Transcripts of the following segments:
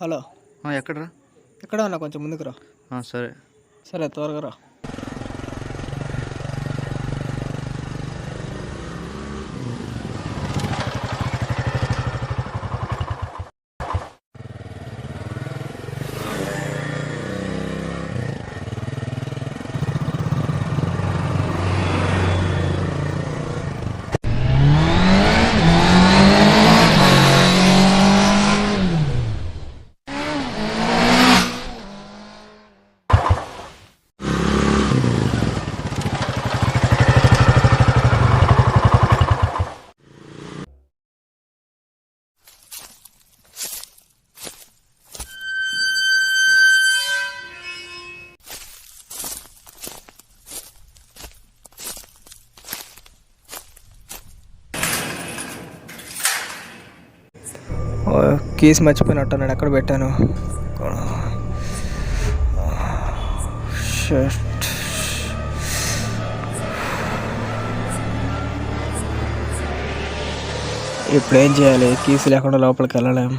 Hello ఎక్కడ ఎక్కడ కొంచెం ముందుకు రా. సరే. సరే త్వరగా రా. కీస్ మర్చిపోయినట్టు నేను ఎక్కడ పెట్టాను. ఇప్పుడు ఏం చేయాలి? కీస్ లేకుండా లోపలికి వెళ్ళలేం.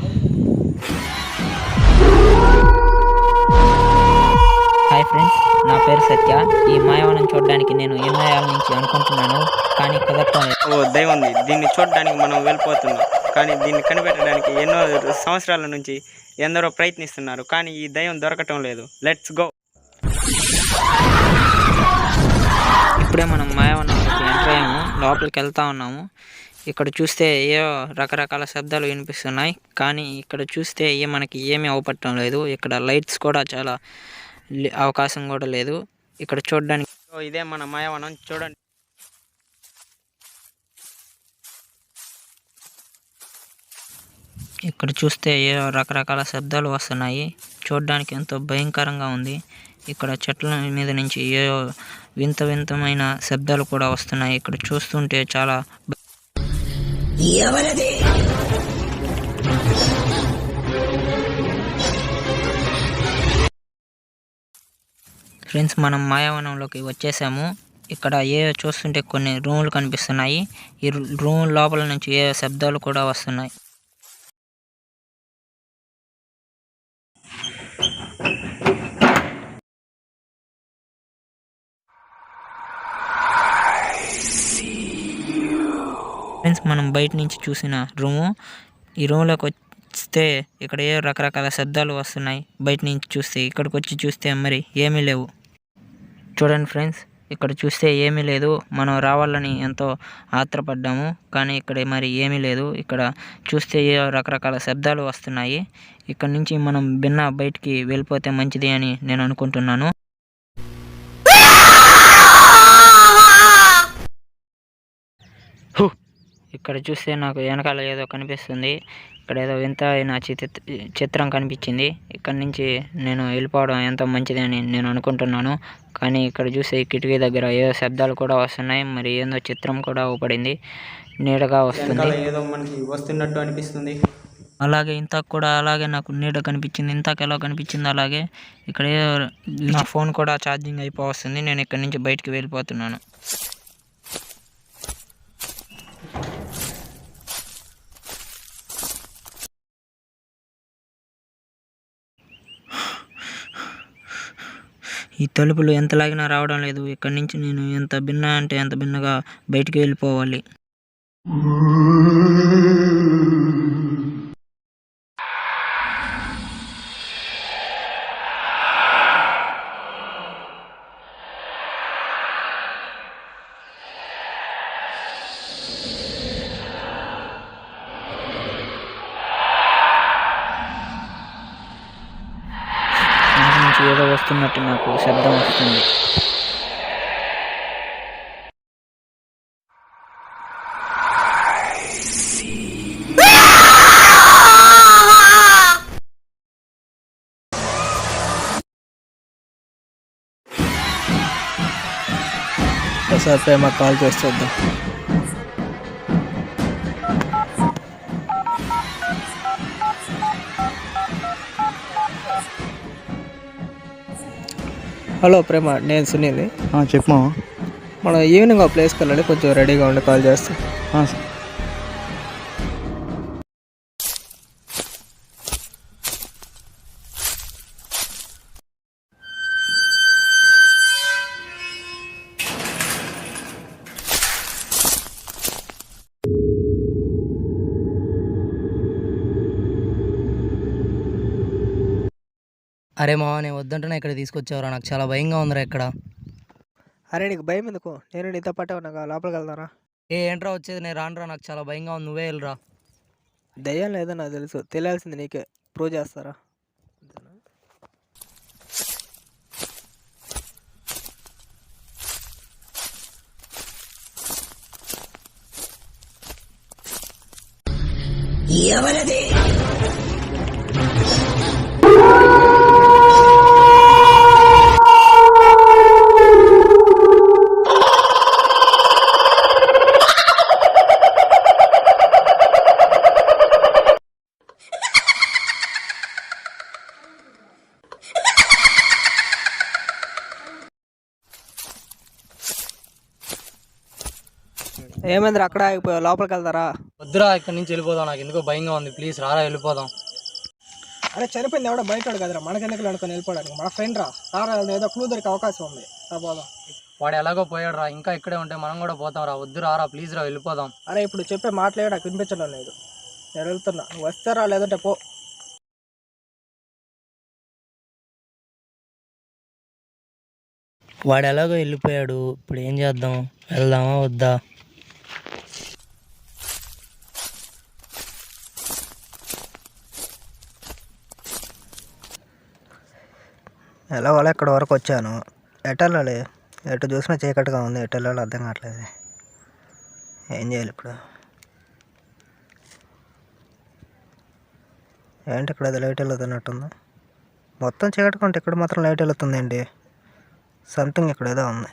హాయ్ ఫ్రెండ్స్ నా పేరు సత్య. ఈ మాయవనం చూడడానికి నేను ఎన్నో ఏళ్ళ నుంచి అనుకుంటున్నాను కానీ కుదరటం లేదు. ఓ దైవం ఉంది దీన్ని చూడడానికి మనం వెళ్ళిపోతున్నాం. కానీ దీన్ని కనిపెట్టడానికి ఎన్నో సంవత్సరాల నుంచి ఎందరో ప్రయత్నిస్తున్నారు కానీ ఈ దయం దొరకటం లేదు. లెట్స్ గో ఇప్పుడే మనం మాయవనంలోకి ఎంటర్ అయ్యాము. లోపలికి వెళ్తా ఉన్నాము. ఇక్కడ చూస్తే ఏవో రకరకాల శబ్దాలు వినిపిస్తున్నాయి కానీ ఇక్కడ చూస్తే ఏ మనకి ఏమీ అవపట్టడం లేదు. ఇక్కడ లైట్స్ కూడా చాలా లే- అవకాశం కూడా లేదు. ఇక్కడ చూడడానికి ఇదే మన మాయవనం. చూడండి. ఇక్కడ చూస్తే ఏవో రకరకాల శబ్దాలు వస్తున్నాయి. చూడడానికి ఎంతో భయంకరంగా ఉంది. ఇక్కడ చెట్ల మీద నుంచి ఏవో వింత వింతమైన శబ్దాలు కూడా వస్తున్నాయి. ఇక్కడ చూస్తుంటే చాలా ఫ్రెండ్స్ మనం మాయావనంలోకి వచ్చేసాము. ఇక్కడ ఏ చూస్తుంటే కొన్ని రూములు కనిపిస్తున్నాయి. ఈ రూమ్ లోపల నుంచి ఏ శబ్దాలు కూడా వస్తున్నాయి. ఫ్రెండ్స్ మనం బయట నుంచి చూసిన రూము. ఈ రూమ్లోకి వస్తే ఇక్కడ ఏ రకరకాల శబ్దాలు వస్తున్నాయి? బయట నుంచి చూస్తే ఇక్కడికి వచ్చి చూస్తే మరి ఏమీ లేవు. చూడండి ఫ్రెండ్స్ ఇక్కడ చూస్తే ఏమీ లేదు. మనం రావాలని ఎంతో ఆత్రపడ్డాము కానీ ఇక్కడ మరి ఏమీ లేదు. ఇక్కడ చూస్తే ఏ రకరకాల శబ్దాలు వస్తున్నాయి. ఇక్కడ నుంచి మనం భిన్న బయటికి వెళ్ళిపోతే మంచిది అని నేను అనుకుంటున్నాను. హు! ఇక్కడ చూస్తే నాకు వెనకాల ఏదో కనిపిస్తుంది. ఇక్కడ ఏదో వింత అయిన చిత్ర చిత్రం కనిపించింది. ఇక్కడ నుంచి నేను వెళ్ళిపోవడం ఎంతో మంచిది అని నేను అనుకుంటున్నాను. కానీ ఇక్కడ చూస్తే ఈ కిటికీ దగ్గర ఏదో శబ్దాలు కూడా వస్తున్నాయి. మరి ఏందో చిత్రం కూడా ఊపడింది. నీడగా వస్తుంది. ఏదో మనకి వస్తున్నట్టు అనిపిస్తుంది. అలాగే ఇంతకు కూడా అలాగే నాకు నీడ కనిపించింది. ఇంతకు ఎలా కనిపించింది అలాగే ఇక్కడ నా ఫోన్ కూడా ఛార్జింగ్ అయిపోవస్తుంది. నేను ఇక్కడ నుంచి బయటికి వెళ్ళిపోతున్నాను. ఈ తలుపులు ఎంత లాగినా రావడం లేదు. ఇక్కడ నుంచి నేను ఎంత భిన్న అంటే ఎంత భిన్నగా బయటికి వెళ్ళిపోవాలి. కాబట్టి నాకు శబ్దం వస్తుంది. ఒకసారి ప్రేమ కాల్ చేసి చూద్దాం. హలో ప్రేమ నేను సునీల్ చెప్పు మనం ఈవినింగ్ ఆ ప్లేస్కి వెళ్ళాలి కొంచెం రెడీగా ఉండి కాల్ చేస్తాం. అరే మావా నేను వద్దంటున్నా ఇక్కడ తీసుకొచ్చావురా నాకు చాలా భయంగా ఉందిరా ఇక్కడ. అరే నీకు భయం ఎందుకు? నేను నీతో పాటే ఉన్నా లోపలికి వెళ్దారా. ఏ ఏంట్రా వచ్చేది? నేను రానురా నాకు చాలా భయంగా ఉంది నువ్వే వెళ్ళరా. దయ్యం లేదో నాకు తెలుసు తెలియాల్సింది నీకే ప్రూవ్ చేస్తారా? ఏమైంది అక్కడ ఆగిపోయావు లోపలికి వెళ్తారా? వద్దురా ఇక్కడ నుంచి వెళ్ళిపోదాం. నాకు ఎందుకో భయంగా ఉంది. ప్లీజ్ రారా వెళ్ళిపోదాం. అరే చనిపోయింది ఎవడో బయట వాడు కదరా. మనకెందుకు అనుకుని వెళ్ళిపోవడానికి? మన ఫ్రెండ్ రా సారా ఏదో క్లూ దొరికే అవకాశం ఉంది. రా పోదాం. వాడు ఎలాగో పోయాడు రా ఇంకా ఇక్కడే ఉంటే మనం కూడా పోతాం రా వద్దు రారా ప్లీజ్ రా వెళ్ళిపోదాం. అరే ఇప్పుడు చెప్పే మాటలే నాకు వినిపించడం లేదు. నేను వెళ్తున్నా. నువ్వు వస్తారా లేదంటే పో. వాడు ఎలాగో వెళ్ళిపోయాడు. ఇప్పుడు ఏం చేద్దాం? వెళ్దామా వద్దా? ఎలా వాళ్ళ ఇక్కడ వరకు వచ్చాను? ఎటు వెళ్ళాలి ఎటు చూసినా చీకటిగా ఉంది. ఎటు వెళ్ళాలో అర్థం కావట్లేదు. ఏం చేయాలి ఇప్పుడు? ఏంటి ఇక్కడ అది లైట్ వెళ్తున్నట్టుంది మొత్తం చీకటిగా ఉంటే ఇక్కడ మాత్రం లైట్ వెళ్తుందండి సంథింగ్ ఇక్కడ ఏదో ఉంది.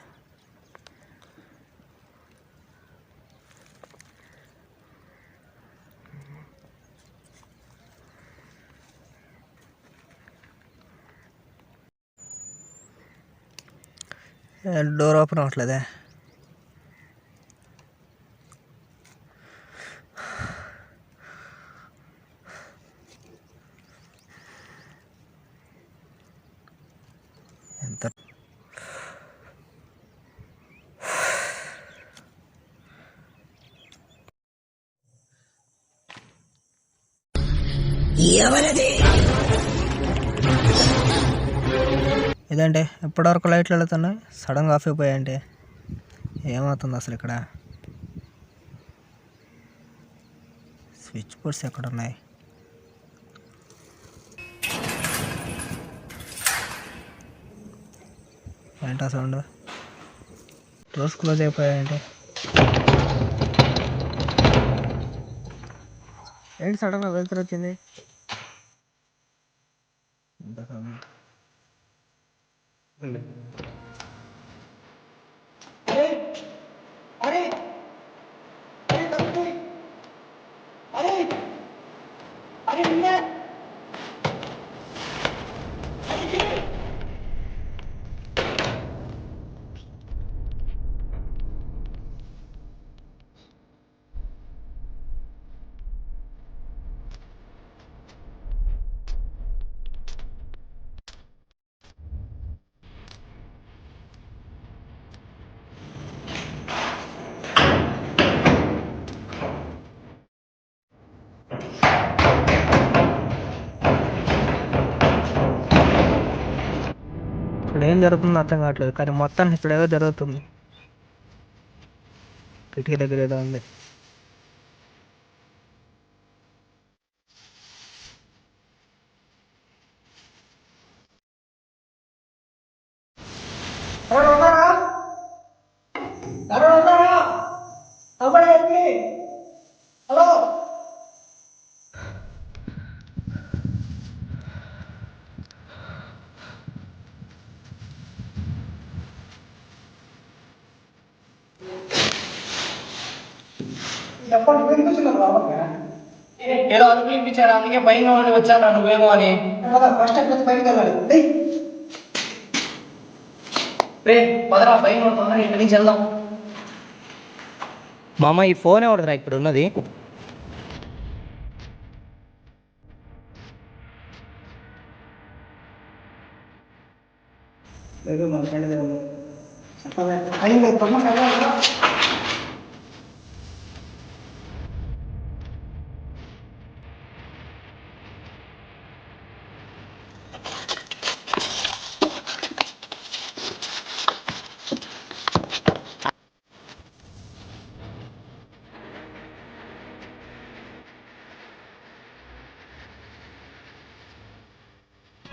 డోర్ ఓపెన్ అవ్వట్లేదే. ఎంత? ఎవరది? ఇదండి ఇప్పటివరకు లైట్లు వెళుతున్నాయి. సడన్గా ఆఫ్ అయిపోయాయండి ఏమవుతుంది అసలు ఇక్కడ? స్విచ్ బోర్డ్స్ ఎక్కడ ఉన్నాయి ఏంటా సౌండ్? డోర్స్ క్లోజ్ అయిపోయాయండి ఏంటి సడన్గా వెళ్తురు వచ్చింది? ఏం జరుగుతుందో అర్థం కావట్లేదు. కానీ మొత్తానికి ఇక్కడ ఏదో జరుగుతుంది. కిటికీ దగ్గర ఏదో ఉంది. చెప్పండి వినిపించలేదు ఏదో అరుపులు వినిపించారు అందుకే భయంగా ఉండి వచ్చాను నువ్వేమో అని ఫస్ట్ ఎక్కడ బయటకు వెళ్ళాలి. రే పదరా భయం తొందరగా ఇక్కడి నుంచి వెళ్దాం. మామ ఈ ఫోన్ ఎవడరా ఇప్పుడు ఉన్నది? లేదు మన ఫ్రెండ్ చెప్పలే. అయింది తొమ్మిది